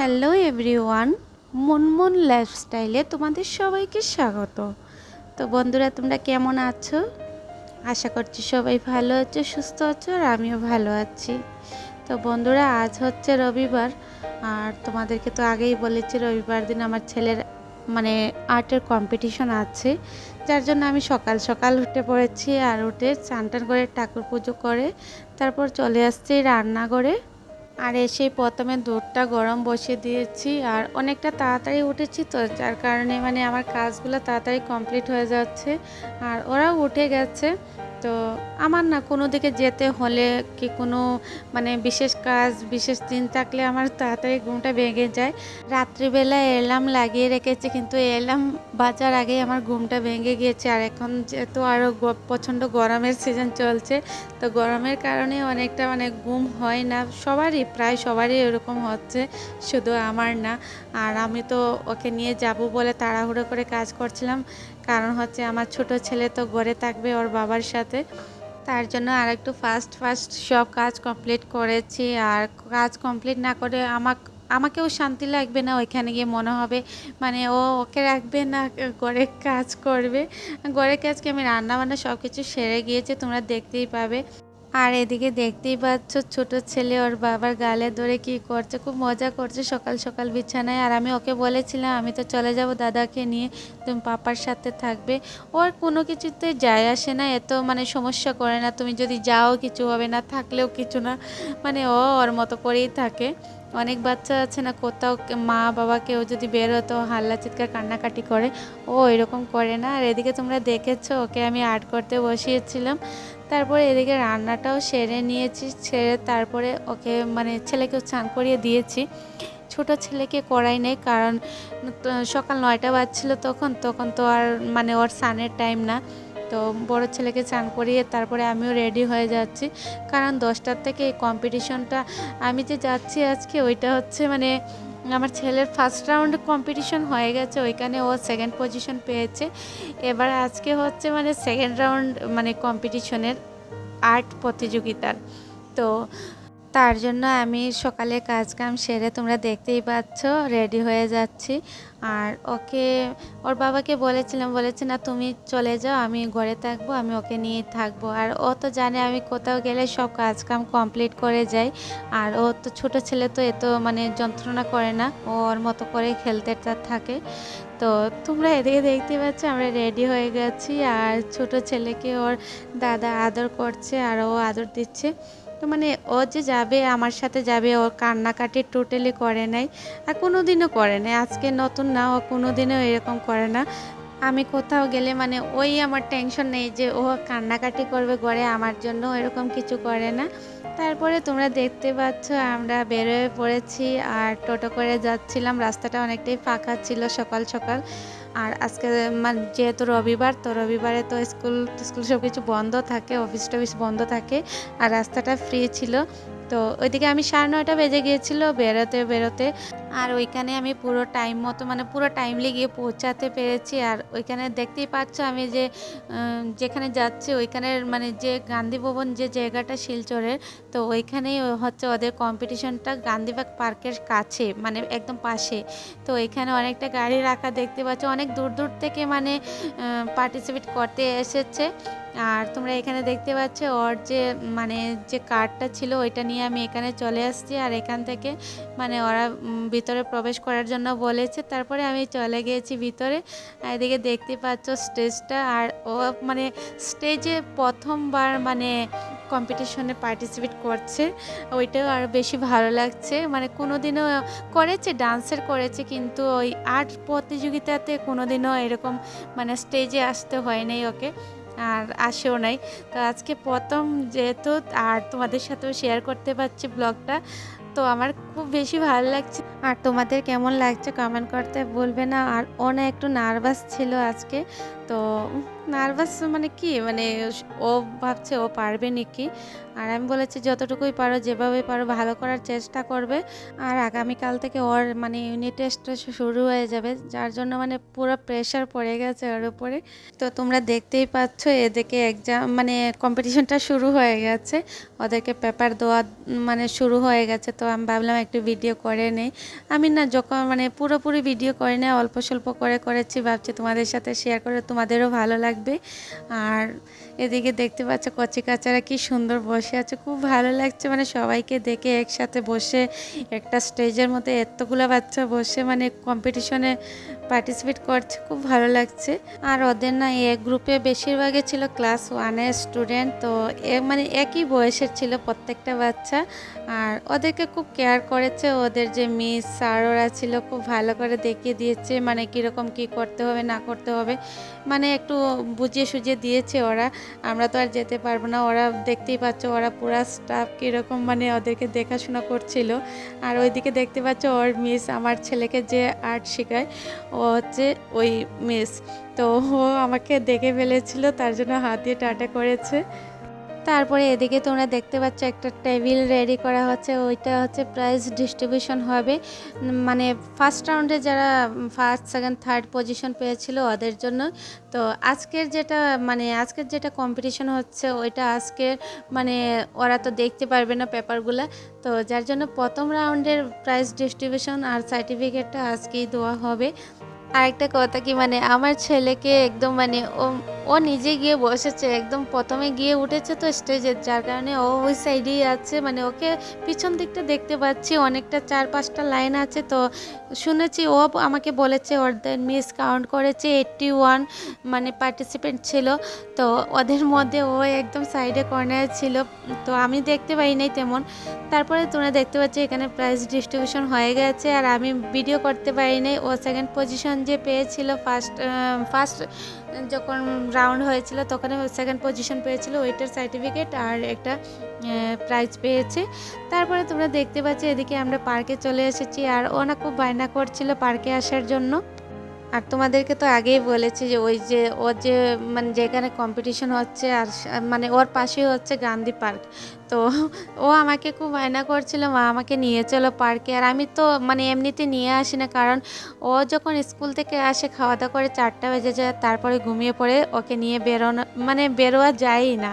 Hello everyone, Munmun লাইফস্টাইলে তোমাদের সবাইকে স্বাগত। তো বন্ধুরা, তোমরা কেমন আছো? আশা করছি সবাই ভালো আছো, সুস্থ আছো, আর আমিও ভালো আছি। তো বন্ধুরা, আজ হচ্ছে রবিবার, আর তোমাদেরকে তো আগেই বলেছি, রবিবার দিন আমার ছেলের মানে আর্টের কম্পিটিশন আছে। যার জন্য আমি সকাল সকাল উঠে পড়েছি, আর উঠে চান করে ঠাকুর পুজো করে, তারপর চলে আসছি রান্নাঘরে। আর এসে প্রথমে দুধটা গরম বসিয়ে দিয়েছি আর অনেকটা তাড়াতাড়ি উঠেছি তো, যার কারণে মানে আমার কাজগুলো তাড়াতাড়ি কমপ্লিট হয়ে যাচ্ছে। আর ওরাও উঠে গেছে। তো আমার না কোনো দিকে যেতে হলে কি কোনো মানে বিশেষ কাজ, বিশেষ দিন থাকলে আমার তাড়াতাড়ি ঘুমটা ভেঙে যায়। রাত্রিবেলা এলাম লাগিয়ে রেখেছি কিন্তু এলাম বাজার আগেই আমার ঘুমটা ভেঙে গিয়েছে আর এখন যেহেতু আরও প্রচণ্ড গরমের সিজন চলছে, তো গরমের কারণে অনেকটা মানে ঘুম হয় না। সবারই, প্রায় সবারই এরকম হচ্ছে, শুধু আমার না। আর আমি তো ওকে নিয়ে যাব বলে তাড়াহুড়ো করে কাজ করছিলাম। কারণ হচ্ছে আমার ছোট ছেলে তো ঘরে থাকবে ওর বাবার সাথে। তার জন্য আর একটু ফাস্ট ফাস্ট সব কাজ কমপ্লিট করেছি। আর কাজ কমপ্লিট না করে আমাক, আমাকেও শান্তি লাগবে না, ওইখানে গিয়ে মনে হবে মানে ও ওকে রাখবে না, ঘরে কাজ করবে। ঘরের কাজকে আমি রান্নাবান্না সব কিছু সেরে গিয়েছে, তোমরা দেখতেই পাবে। আর এদিকে দেখতেই পাচ্ছ ছোট ছেলে ওর বাবার গালে ধরে কি করছে, খুব মজা করছে সকাল সকাল বিছানায়। আর আমি ওকে বলেছিলাম, আমি তো চলে যাব দাদাকে নিয়ে, তুমি পাপার সাথে থাকবে। ওর কোনো কিছুতে যায় আসে না, এত মানে সমস্যা করে না, তুমি যদি যাও, কিছু হবে না, থাকলেও কিছু না। মানে ও ওর মতো করেই থাকে। অনেক বাচ্চা আছে না, কোথাও মা বাবা কেউ যদি বেরোতো হাল্লা চিৎকার কান্নাকাটি করে, ও এরকম করে না। আর এদিকে তোমরা দেখেছ, ওকে আমি আর্ট করতে বসিয়েছিলাম। তারপরে এদিকে রান্নাটাও সেরে নিয়েছি, সেরে তারপরে ওকে মানে ছেলেকেও চান করিয়ে দিয়েছি। ছোট ছেলেকে করাই নেই কারণ সকাল নয়টা বাজছিল তখন তখন তো আর মানে ওর সানের টাইম না। তো বড় ছেলেকে চান করিয়ে তারপরে আমিও রেডি হয়ে যাচ্ছি। কারণ দশটার থেকে এই কম্পিটিশনটা আমি যে যাচ্ছি আজকে, ওইটা হচ্ছে মানে আমার ছেলের ফার্স্ট রাউন্ড কম্পিটিশন হয়ে গেছে, ওইখানে ও সেকেন্ড পজিশন পেয়েছে। এবার আজকে হচ্ছে মানে সেকেন্ড রাউন্ড মানে কম্পিটিশনের আর্ট প্রতিযোগিতার। তো তার জন্য আমি সকালে কাজ কাম সেরে তোমরা দেখতেই পাচ্ছ রেডি হয়ে যাচ্ছি। আর ওকে, ওর বাবাকে বলেছিলাম, বলেছে, না, তুমি চলে যাও, আমি ঘরে থাকব, আমি ওকে নিয়ে থাকব। আর ও তো জানে আমি কোথাও গেলে সব কাজ কাম কমপ্লিট করে যাই। আর ও তো ছোটো ছেলে, তো এত মানে যন্ত্রণা করে না, ও ওর মতো করে খেলতে থাকে। তো তোমরা এদিকে দেখতে পাচ্ছ, আমরা রেডি হয়ে গেছি। আর ছোট ছেলেকে ওর দাদা আদর করছে, আর ও আদর দিচ্ছে। তো মানে ও যে যাবে, আমার সাথে যাবে, ও কান্নাকাটি টোটালি করে নাই আর কোনো দিনও করে নাই। আজকে নতুন না, ও কোনো দিনও এরকম করে না। আমি কোথাও গেলে মানে ওই আমার টেনশন নেই যে ও কান্নাকাটি করবে ঘরে, আমার জন্য এরকম কিছু করে না। তারপরে তোমরা দেখতে পাচ্ছ আমরা বেরোয় পড়েছি আর টোটো করে যাচ্ছিলাম। রাস্তাটা অনেকটাই ফাঁকা ছিল সকাল সকাল। আর আজকে মানে যেহেতু রবিবার, তো রবিবারে তো স্কুল স্কুল সব কিছু বন্ধ থাকে অফিস টফিস বন্ধ থাকে, আর রাস্তাটা ফ্রি ছিল। তো ওইদিকে আমি সাড়ে নয়টা বেজে গিয়েছিল, বেরোতে বেরোতে। আর ওইখানে আমি পুরো টাইম মতো মানে পুরো টাইমলি গিয়ে পৌঁছাতে পেরেছি। আর ওইখানে দেখতেই পাচ্ছ আমি যে যেখানে যাচ্ছি, ওইখানের মানে যে গান্ধী ভবন যে জায়গাটা শিলচরের, তো ওইখানেই হচ্ছে ওদের কম্পিটিশনটা গান্ধীবাগ পার্কের কাছে মানে একদম পাশে। তো এখানে অনেকটা গাড়ি রাখা দেখতে পাচ্ছ, অনেক দূর দূর থেকে মানে পার্টিসিপেট করতে এসেছে। আর তোমরা এখানে দেখতে পাচ্ছ ওর যে মানে যে কার্ডটা ছিল, ওইটা নিয়ে আমি এখানে চলে আসছি। আর এখান থেকে মানে ওরা ভিতরে প্রবেশ করার জন্য বলেছে। তারপরে আমি চলে গিয়েছি ভিতরে। এদিকে দেখতে পাচ্ছ স্টেজটা আর ও মানে স্টেজে প্রথমবার মানে কম্পিটিশনে পার্টিসিপেট করছে। ওইটাও আরও বেশি ভালো লাগছে। মানে কোনো দিনও করেছে ডান্সের করেছে, কিন্তু ওই আর্ট প্রতিযোগিতাতে কোনো দিনও এরকম মানে স্টেজে আসতে হয় নাই ওকে। আর আসেও নাই। তো আজকে প্রথম যেহেতু আর তোমাদের সাথেও শেয়ার করতে পারছি ব্লগটা তো আমার খুব বেশি ভালো লাগছে। আর তোমাদের কেমন লাগছে কমেন্ট করতে বলবে না। আর অনেক একটু নার্ভাস ছিল আজকে, তো নার্ভাস মানে কি মানে ও ভাবছে ও পারবে নাকি? আর আমি বলেছি, যতটুকুই পারো, যেভাবে পারো, ভালো করার চেষ্টা করবে। আর আগামীকাল থেকে ওর মানে ইউনিট টেস্ট শুরু হয়ে যাবে। যার জন্য মানে পুরো প্রেশার পড়ে গেছে ওর উপরে। তো তোমরা দেখতেই পাচ্ছ, এদিকে এক্সাম মানে কম্পিটিশনটা শুরু হয়ে গেছে। ওদেরকে পেপার দেওয়া মানে শুরু হয়ে গেছে। তো আমি ভাবলাম, একটু ভিডিও করে নেই। আমি না, যখন মানে পুরোপুরি ভিডিও করে নেই, অল্প স্বল্প করে করেছি, ভাবছি তোমাদের সাথে শেয়ার করে, তোমাদেরও ভালো লাগবে। আর এদিকে দেখতে পাচ্ছ কচি কাচারা কি সুন্দর বসে আছে, খুব ভালো লাগছে। মানে সবাইকে দেখে একসাথে বসে একটা স্টেজের মধ্যে এতগুলো বাচ্চা বসে মানে কম্পিটিশনে পার্টিসিপেট করছে, খুব ভালো লাগছে। আর ওদের না এ গ্রুপে বেশিরভাগই ছিল ক্লাস ওয়ানের স্টুডেন্ট তো মানে একই বয়সের ছিল প্রত্যেকটা বাচ্চা। আর ওদেরকে খুব কেয়ার করেছে, ওদের যে মিস স্যার ওরা ছিল, খুব ভালো করে দেখিয়ে দিয়েছে মানে কীরকম কি করতে হবে, না করতে হবে। মানে একটু বুঝিয়ে সুঝিয়ে দিয়েছে ওরা। আমরা তো আর যেতে পারব না। ওরা দেখতেই পাচ্ছ, ওরা পুরা স্টাফ কীরকম মানে ওদেরকে দেখাশোনা করছিল। আর ওইদিকে দেখতে পাচ্ছ, ওর মিস আমার ছেলেকে যে আর্ট শেখায়, ও হচ্ছে ওই মিস তো ও আমাকে দেখে ফেলেছিল, তার জন্য হাত দিয়ে টাটা করেছে। তারপরে এদিকে তোমরা দেখতে পাচ্ছ একটা টেবিল রেডি করা হচ্ছে, ওইটা হচ্ছে প্রাইজ ডিস্ট্রিবিউশন হবে। মানে ফার্স্ট রাউন্ডে যারা ফার্স্ট সেকেন্ড থার্ড পজিশন পেয়েছিল ওদের জন্য। তো আজকের যেটা মানে আজকের যেটা কম্পিটিশন হচ্ছে, ওইটা আজকে মানে ওরা তো দেখতে পারবে না পেপারগুলো। তো যার জন্য প্রথম রাউন্ডের প্রাইজ ডিস্ট্রিবিউশন আর সার্টিফিকেটটা আজকেই দেওয়া হবে। আরেকটা কথা কি মানে আমার ছেলেকে একদম মানে ও ও নিজে গিয়ে বসেছে, একদম প্রথমে গিয়ে উঠেছে তো স্টেজে, যার কারণে ও ওই সাইডেই আছে মানে ওকে পিছন দিকটা দেখতে পাচ্ছি, অনেকটা চার পাঁচটা লাইন আছে তো শুনেছি, ও আমাকে বলেছে ওদের মিস কাউন্ট করেছে এইটটি ওয়ান মানে পার্টিসিপেন্ট ছিল, তো ওদের মধ্যে ও একদম সাইডে কর্নারে ছিল, তো আমি দেখতে পাই নাই তেমন, তারপরে তোমরা দেখতে পাচ্ছি এখানে প্রাইজ ডিস্ট্রিবিউশন হয়ে গেছে, আর আমি ভিডিও করতে পারি নাই, ও সেকেন্ড পজিশন যে পেয়েছিল ফার্স্ট ফার্স্ট যখন রাউন্ড হয়েছিল তখন সেকেন্ড পজিশন পেয়েছিল ওইটার সার্টিফিকেট আর একটা প্রাইজ পেয়েছে। তারপরে তোমরা দেখতে পাচ্ছ এদিকে আমরা পার্কে চলে এসেছি আর ওনা খুব বায়না করছিল পার্কে আসার জন্য। আর তোমাদেরকে তো আগেই বলেছি যে ওই যে ওর যে মানে যেখানে কম্পিটিশন হচ্ছে আর মানে ওর পাশেই হচ্ছে গান্ধী পার্ক তো ও আমাকে খুব বায়না করছিল, মা আমাকে নিয়ে চলো পার্কে আর আমি তো মানে এমনিতে নিয়ে আসি না, কারণ ও যখন স্কুল থেকে আসে খাওয়া দাওয়া করে চারটা বেজে যায়, তারপরে ঘুমিয়ে পড়ে, ওকে নিয়ে বেরোনো মানে বেরোয়া যায়ই না।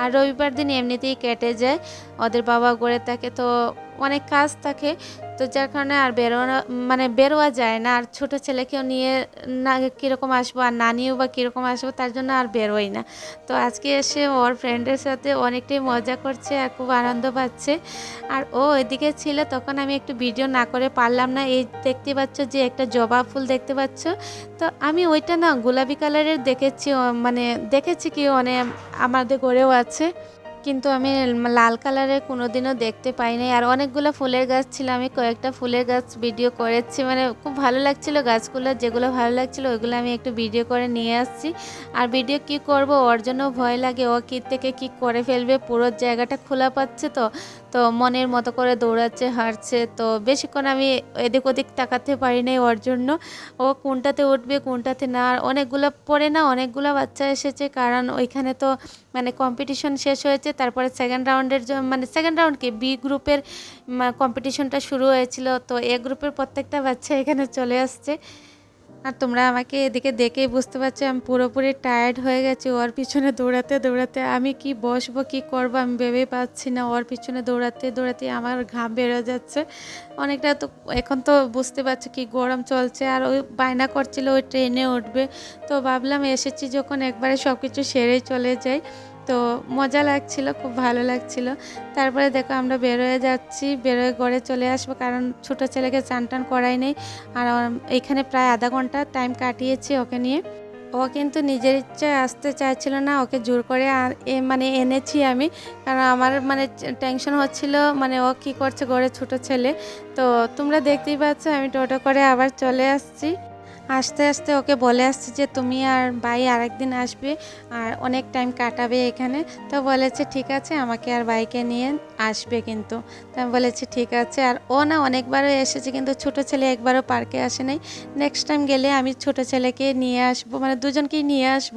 আর রবিবার দিন এমনিতেই কেটে যায়, ওদের বাবা গড়ে থাকে, তো অনেক কাজ থাকে। তো যার কারণে আর বেরোনো মানে বেরোয়া যায় না। আর ছোটো ছেলেকেও নিয়ে না কীরকম আসব আর নানিও বা কীরকম আসব তার জন্য আর বেরোই না। তো আজকে এসে ওর ফ্রেন্ডের সাথে অনেকটাই মজা করছে আর খুব আনন্দ পাচ্ছে। আর ও এদিকে ছিল তখন আমি একটু ভিডিও না করে পারলাম না। এই দেখতে পাচ্ছ যে একটা জবা ফুল দেখতে পাচ্ছ। তো আমি ওইটা না গোলাপি কালারের দেখেছি মানে দেখেছি কি মানে আমাদের ঘরেও আছে। কিন্তু আমি লাল কালারের কোনোদিনও দেখতে পাইনি। আর অনেকগুলো ফুলের গাছ ছিল, আমি কয়েকটা ফুলের গাছ ভিডিও করেছি। মানে খুব ভালো লাগছিল গাছগুলো, যেগুলো ভালো লাগছিল ওইগুলো আমি একটু ভিডিও করে নিয়ে আসছি। আর ভিডিও কি করব? ওর জন্য ভয় লাগে। ও কী থেকে কি করে ফেলবে? পুরো জায়গাটা খোলা পাচ্ছে তো। তো মনের মতো করে দৌড়াচ্ছে, হাঁটছে। তো বেশিক্ষণ আমি এদিক ওদিক তাকাতে পারি নাই ওর জন্য। ও কোনটাতে উঠবে, কোনটাতে না? আর অনেকগুলো পরে না, অনেকগুলো বাচ্চা এসেছে। কারণ ওইখানে তো মানে কম্পিটিশন শেষ হয়েছে। তারপরে সেকেন্ড রাউন্ডের মানে সেকেন্ড রাউন্ড কি? বি গ্রুপের কম্পিটিশনটা শুরু হয়েছিল। তো এ গ্রুপের প্রত্যেকটা বাচ্চা এখানে চলে আসছে। আর তোমরা আমাকে এদিকে দেখেই বুঝতে পারছ, আমি পুরোপুরি টায়ার্ড হয়ে গেছি। ওর পিছনে দৌড়াতে দৌড়াতে আমি কি বসবো, কি করব আমি ভেবেই পাচ্ছি না। ওর পিছনে দৌড়াতে দৌড়াতে আমার ঘাম বেরো যাচ্ছে। অনেকটা তো এখন তো বুঝতে পারছ কি গরম চলছে। আর ওই বায়না করছিল, ওই ট্রেনে উঠবে। তো ভাবলাম এসেছি যখন একবারে সব কিছু সেরেই চলে যাই। তো মজা লাগছিল, খুব ভালো লাগছিল। তারপরে দেখো আমরা বেরোয় যাচ্ছি, বেরোয় ঘরে চলে আসব কারণ ছোটো ছেলেকে চান টান করাই নেই। আর এখানে প্রায় আধা ঘণ্টা টাইম কাটিয়েছি ওকে নিয়ে। ও কিন্তু নিজের ইচ্ছায় আসতে চাইছিল না, ওকে জোর করে মানে এনেছি আমি। কারণ আমার মানে টেনশন হচ্ছিল মানে ও কি করছে ঘরে ছোট ছেলে। তো তোমরা দেখতেই পাচ্ছ, আমি টোটো করে আবার চলে আসছি। আস্তে আস্তে ওকে বলে আসছি যে, তুমি আর ভাই আরেকদিন আসবে আর অনেক টাইম কাটাবে এখানে। তো বলেছে, ঠিক আছে, আমাকে আর বাইকে নিয়ে আসবে কিন্তু। তো আমি বলেছি, ঠিক আছে। আর ও না অনেকবারও এসেছে কিন্তু ছোট ছেলে একবারও পার্কে আসে নাই। নেক্সট টাইম গেলে আমি ছোট ছেলেকে নিয়ে আসব মানে দুজনকেই নিয়ে আসব।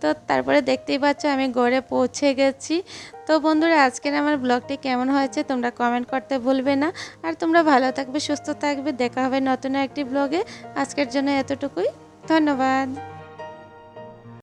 তো তারপরে দেখতেই পাচ্ছ, আমি গড়ে পৌঁছে গেছি। তো বন্ধুরা, আজকের আমার ব্লগটি কেমন হয়েছে তোমরা কমেন্ট করতে ভুলবে না। আর তোমরা ভালো থাকবে, সুস্থ থাকবে। দেখা হবে নতুন একটি ব্লগে। আজকের জন্য এতটুকুই। ধন্যবাদ।